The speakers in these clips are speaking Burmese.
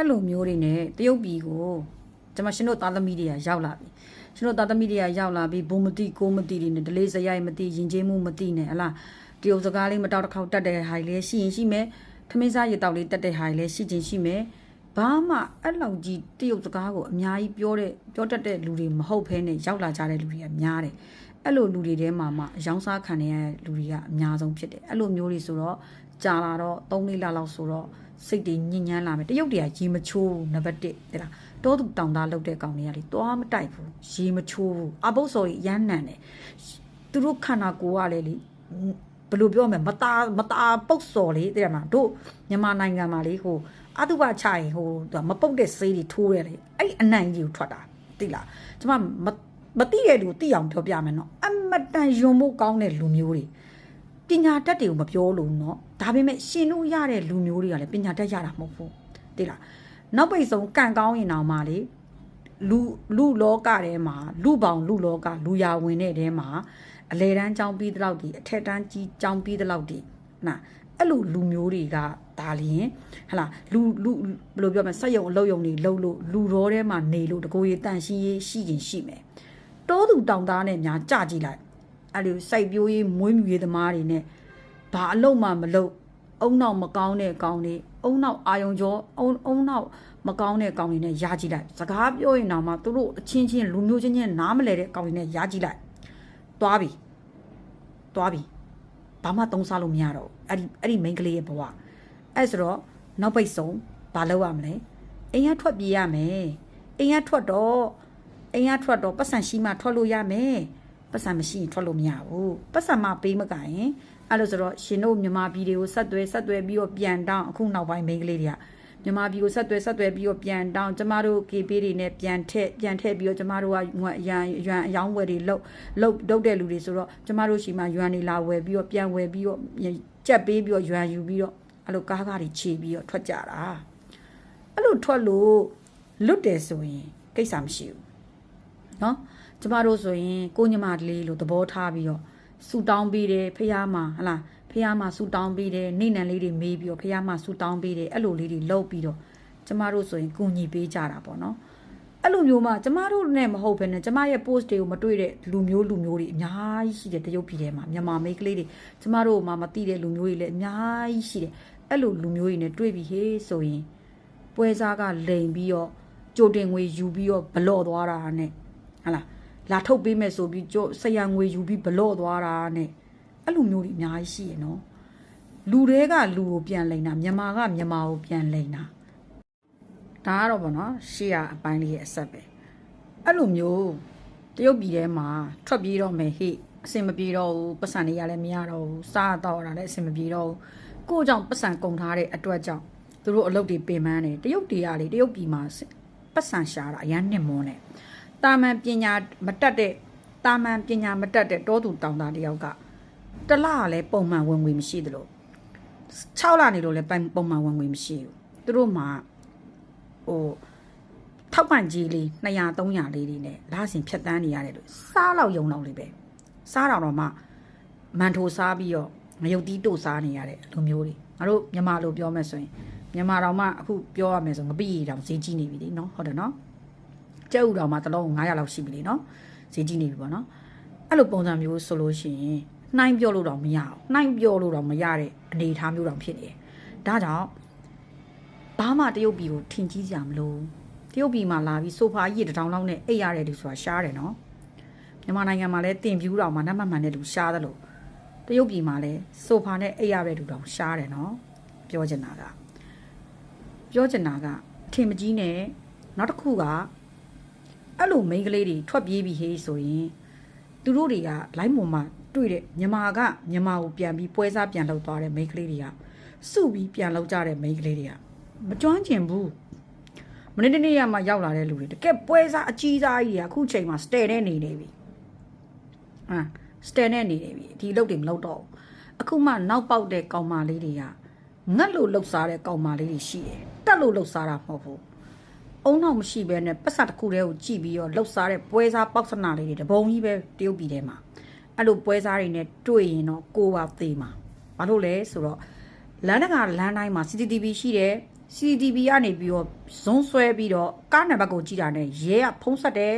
အဲ့လိုမျိုးတွေနဲ့တရုတ်ပြည်ကိုကျွန်မရှင်တို့သားသမီးတွေကရောက်လာပြီရှင်တို့သားသမီးတွေကရောက်လာပြီဘုံမတိကိုမတိတွေနဲ့ဒလေးစရိုက်မတိရင်ကျေးမှုမတိနဲ့ဟလားတရုတ်စကားလေးမတောက်တစ်ခေါက်တတ်တဲ့ဟာလေးရှိရင်ရှိမယ်ထမင်းစားရတောက်လေးတတ်တဲ့ဟာလေးရှိချင်းရှိမယ်ဘာမှအဲ့လောက်ကြီးတရုတ်စကားကိုအများကြီးပြောတဲ့ပြောတတ်တဲ့လူတွေမဟုတ်ဘဲနဲ့ရောက်လာကြတဲ့လူတွေကများတယ်အဲ့လိုလူတွေထဲမှာမှအယောင်စားခံနေရတဲ့လူတွေကအများဆုံးဖြစ်တယ်အဲ့လိုမျိုးတွေဆိုတော့ကြာလာတော့3လေးလလောက်ဆိုတော့ စိတ်တွေညဉ့်ညမ်းလာမယ်တရုတ်တွေကရေမချိုးဘူးနံပါတ်1တဲ့လားတောသူတောင်သားလောက်တဲ့ကောင်တွေကလေသွားမတိုက်ဘူးရေမချိုးဘူးအဘုတ်စော်ကြီးရမ်းနံတယ်သူတို့ခန္ဓာကိုယ်ကလေလေဘယ်လိုပြောမလဲမตาမตาပုတ်စော်လေးတဲ့မှာတို့မြန်မာနိုင်ငံမှာလေဟိုအတုပချရင်ဟိုသူကမပုတ်တဲ့ဆေးတွေထိုးရတယ်အဲ့ဒီအနံ့ကြီးကိုထွက်တာသိလားကျမမမသိတဲ့လူကိုသိအောင်ပြောပြမယ်နော်အမတန်ယွံဖို့ကောင်းတဲ့လူမျိုးတွေ ပညာတတ်တွေကိုမပြောလို့เนาะဒါပေမဲ့ရှင်လို့ရတဲ့လူမျိုးတွေကလည်းပညာတတ်ရတာမဟုတ်ဘူးသိလားနောက်ပိတ်ဆုံးကန့်ကောင်းရင်တောင်မှလေလူလူလောကထဲမှာလူပေါင်းလူလောကလူရဝင်တဲ့ထဲမှာအလေတန်းចောင်းပြီးတဲ့လောက်ဒီအထက်တန်းကြီးចောင်းပြီးတဲ့လောက်ဒီနာအဲ့လိုလူမျိုးတွေကဒါလျင်ဟလာလူလူဘယ်လိုပြောမလဲစက်ယုံအလုပ်ယုံတွေလှုပ်လို့လူရောထဲမှာနေလို့တကိုယ်ရည်တန့်ရှင်းရေးရှိရင်ရှိမယ်တိုးသူတောင်သားနဲ့များကြကြည့်လိုက် အဲ့လိုစိုက်ပျိုးရေးမွေးမြူရေးသမားတွေနဲ့ဘာအလုံးမှမလုပ်အုံနောက်မကောင်းတဲ့ကောင်တွေအုံနောက်အာယုံကျော်အုံအုံနောက်မကောင်းတဲ့ကောင်တွေနဲ့ယာကြည့်လိုက်စကားပြောရင်တော့မှသူတို့အချင်းချင်းလူမျိုးချင်းချင်းနားမလဲတဲ့ကောင်တွေနဲ့ယာကြည့်လိုက်သွားပြီသွားပြီဘာမှသုံးစားလို့မရတော့ဘူးအဲ့ဒီအဲ့ဒီ main ကလေးရဲ့ဘဝအဲ့ဆိုတော့နောက်ပိတ်ဆုံးဘာလုပ်ရမလဲအိမ်ကထွက်ပြေးရမယ်အိမ်ကထွက်တော့အိမ်ကထွက်တော့ပတ်စံရှိမှထွက်လို့ရမယ် ပတ်စံမရှိရင်ထွက်လို့မရဘူးပတ်စံမပေးမကရင်အဲ့လိုဆိုတော့ရှင်တို့မြန်မာပြည်တွေကိုဆက်သွဲဆက်သွဲပြီးတော့ပြန်တောင်းအခုနောက်ပိုင်းမိန်းကလေးတွေကမြန်မာပြည်ကိုဆက်သွဲဆက်သွဲပြီးတော့ပြန်တောင်းကျမတို့ KP တွေနဲ့ပြန်ထက်ပြန်ထက်ပြီးတော့ကျမတို့ကငွေရန်ရန်အယောင်းဝယ်တွေလုတ်လုတ်တုတ်တဲ့လူတွေဆိုတော့ကျမတို့ရှိမှယွမ်နေလာဝယ်ပြီးတော့ပြန်ဝယ်ပြီးတော့ကြက်ပေးပြီးတော့ယွမ်ယူပြီးတော့အဲ့လိုကားကားတွေခြေပြီးတော့ထွက်ကြတာအဲ့လိုထွက်လို့လွတ်တယ်ဆိုရင်ကိစ္စမရှိဘူးနော် ကျမတို့ဆိုရင်ကိုညမလေးလို့သဘောထားပြီးတော့ဆူတောင်းပေးတယ်ဖះမှာဟလားဖះမှာဆူတောင်းပေးတယ်နေနံလေးတွေမေးပြီးတော့ဖះမှာဆူတောင်းပေးတယ်အဲ့လိုလေးတွေလုပ်ပြီးတော့ကျမတို့ဆိုရင်ကူညီပေးကြတာပေါ့နော်အဲ့လိုမျိုးမှကျမတို့နဲ့မဟုတ်ဘဲနဲ့ကျမရဲ့ post တွေကိုမတွေ့တဲ့လူမျိုးလူမျိုးတွေအများကြီးရှိတယ်တရုတ်ပြည်ထဲမှာမြန်မာမိန်းကလေးတွေကျမတို့မှမသိတဲ့လူမျိုးတွေလည်းအများကြီးရှိတယ်အဲ့လိုလူမျိုးတွေနဲ့တွေ့ပြီးဟေးဆိုရင်ပွဲစားကလိန်ပြီးတော့ကြိုတင်ငွေယူပြီးတော့ဘလော့သွားတာနဲ့ဟလာ လာထုတ်ပေးမယ်ဆိုပြီးကျဆရာငွေယူပြီးဘလော့သွားတာနဲ့အဲ့လိုမျိုးတွေအများကြီးရှိရနော်လူတွေကလူကိုပြန်လိန်တာမြန်မာကမြန်မာကိုပြန်လိန်တာဒါကတော့ဗောနော်ရှေ့ကအပိုင်းလေးရဲ့အဆက်ပဲအဲ့လိုမျိုးတရုတ်ပြည်ထဲမှာထွက်ပြေးတော့မယ်ဟိအဆင်မပြေတော့ဘူးပတ်စံတွေရလည်းမရတော့ဘူးစားတော့တာလည်းအဆင်မပြေတော့ဘူးကိုယ့်ကြောင့်ပတ်စံကုန်ထားတဲ့အတွက်ကြောင့်သူတို့အလုပ်တွေပင်ပန်းတယ်တရုတ်တွေကလေတရုတ်ပြည်မှာပတ်စံရှာတာအရန်နှစ်မွန်းတယ် တာမန်ပညာမတက်တဲ့တာမန်ပညာမတက်တဲ့တောသူတောင်သားတယောက်ကတစ်လကလည်းပုံမှန်ဝင်ငွေမရှိသလို6လနေလို့လည်းပိုင်ပုံမှန်ဝင်ငွေမရှိဘူးသူတို့မှာဟိုထောက်ပံ့ကြီးလေး200 300လေးတွေနဲ့လာစဉ်ဖြတ်တန်းနေရတယ်လို့စားတော့ယုံတော့လေးပဲစားတော့တော့မှမန်ထိုစားပြီးတော့ငရုတ်တီးတို့စားနေရတဲ့လူမျိုးတွေငါတို့မြန်မာလိုပြောမယ်ဆိုရင်မြန်မာတော်မှအခုပြောရမယ်ဆိုငပိရီတောင်ဈေးကြီးနေပြီလေနော်ဟုတ်တယ်နော် ကျဲဥတော်မှာတစ်လုံး900လောက်ရှိပြီလေနော်ဈေးကြီးနေပြီပေါ့နော်အဲ့လိုပုံစံမျိုးဆိုလို့ရှိရင်နှိုင်းပြောလို့တော့မရအောင်နှိုင်းပြောလို့တော့မရတဲ့အနေအထားမျိုးတောင်ဖြစ်နေတယ်ဒါကြောင့်ဘာမှတရုတ်ပြည်ကိုထင်ကြီးကြမလို့တရုတ်ပြည်မှာလာပြီးဆိုဖာကြီးတစ်တောင်လောက်နဲ့အိတ်ရတယ်လူဆိုတာရှားတယ်နော်မြန်မာနိုင်ငံမှာလည်းတင်ပြူးတော်မှာနတ်မှတ်မှန်တဲ့လူရှားတယ်လို့တရုတ်ပြည်မှာလည်းဆိုဖာနဲ့အိတ်ရတဲ့လူတောင်ရှားတယ်နော်ပြောချင်တာကပြောချင်တာကအထင်မကြီးနဲ့နောက်တစ်ခုက အဲ့လိုမိန်းကလေးတွေထွက်ပြေးပြီးဟေးဆိုရင်သူတို့တွေကလိုင်းမုံမှာတွေ့တဲ့မြန်မာကမြန်မာကိုပြန်ပြီးပွဲစားပြန်လောက်သွားတဲ့မိန်းကလေးတွေကစုပြီးပြန်လောက်ကြတဲ့မိန်းကလေးတွေကမကြွမ်းကျင်ဘူးမနေ့တနေ့ကမှရောက်လာတဲ့လူတွေတကယ်ပွဲစားအကြီးစားကြီးတွေကအခုချိန်မှာစတယ်နဲ့နေနေပြီဟာစတယ်နဲ့နေနေပြီဒီလုတ်တွေမလောက်တော့ဘူးအခုမှနောက်ပေါက်တဲ့ကောင်မလေးတွေကငတ်လို့လှုပ်စားတဲ့ကောင်မလေးတွေရှိတယ်တက်လို့လှုပ်စားတာမဟုတ်ဘူး အုံနောက်မရှိဘဲနဲ့ပတ်စတစ်ခုတည်းကိုကြည့်ပြီးတော့လှုပ်ရှားတဲ့ပွဲစားပေါက်စနာလေးတွေတပုံကြီးပဲတရုတ်ပြည်ထဲမှာအဲ့လိုပွဲစားတွေနဲ့တွေ့ရင်တော့ကိုယ်ပါသေးမှာဘာလို့လဲဆိုတော့လမ်းတကာလမ်းတိုင်းမှာ CCTV ရှိတယ် CCTV ကနေပြီးတော့ဇွန်းဆွဲပြီးတော့ကားနံပါတ်ကိုကြည့်တာနဲ့ရဲကဖုံးဆက်တယ်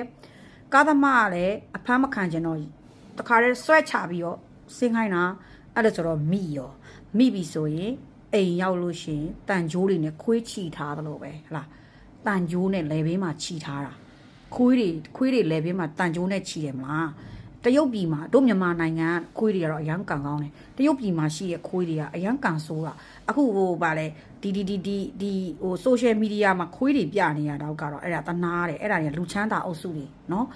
ကားသမားကလည်းအဖမ်းမခံချင်တော့တခါတည်းဆွဲချပြီးတော့ဆင်းခိုင်းတာအဲ့ဒါဆိုတော့မိရောမိပြီဆိုရင်အိမ်ရောက်လို့ရှရင်တန်ကြိုးတွေနဲ့ခွေးချီထားသလိုပဲဟလား တန်ကြိုးနဲ့လေဘေးမှာချီထားတာခွေးတွေခွေးတွေလေဘေးမှာတန်ကြိုးနဲ့ချီတယ်မလားတရုတ်ပြည်မှာတို့မြန်မာနိုင်ငံကခွေးတွေကတော့အရန်ကန်ကောင်းတယ်တရုတ်ပြည်မှာရှိတဲ့ခွေးတွေကအရန်ကန်ဆိုးတာအခုဟိုဗာလဲဒီဒီဒီဒီဒီဟိုဆိုရှယ်မီဒီယာမှာခွေးတွေပြနေရတော့ကတော့အဲ့ဒါတနာတယ်အဲ့ဒါတွေကလူချမ်းသာအုပ်စုတွေနော်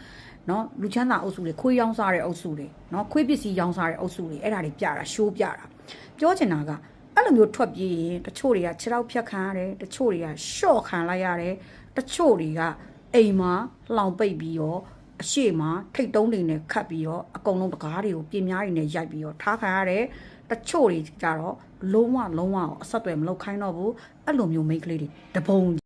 နော်လူချမ်းသာအုပ်စုတွေခွေးရောင်းစားတဲ့အုပ်စုတွေနော်ခွေးပစ္စည်းရောင်းစားတဲ့အုပ်စုတွေအဲ့ဒါတွေပြတာရှိုးပြတာပြောချင်တာက အဲ့လိုမျိုးထွက်ပြေးရင်တချို့တွေကခြေထောက်ဖြတ်ခံရတယ်တချို့တွေကရှော့ခံလိုက်ရတယ်တချို့တွေကအိမ်မှာလောင်ပိတ်ပြီးတော့အရှိမထိတ်တုံးတွေနဲ့ခတ်ပြီးတော့အကုန်လုံးတကားတွေကိုပြင်များတွေနဲ့ရိုက်ပြီးတော့ထားခံရတယ်တချို့တွေကြတော့လုံးဝလုံးဝအဆက်အသွယ်မလုပ်ခိုင်းတော့ဘူးအဲ့လိုမျိုးမိန်းကလေးတွေတပုံ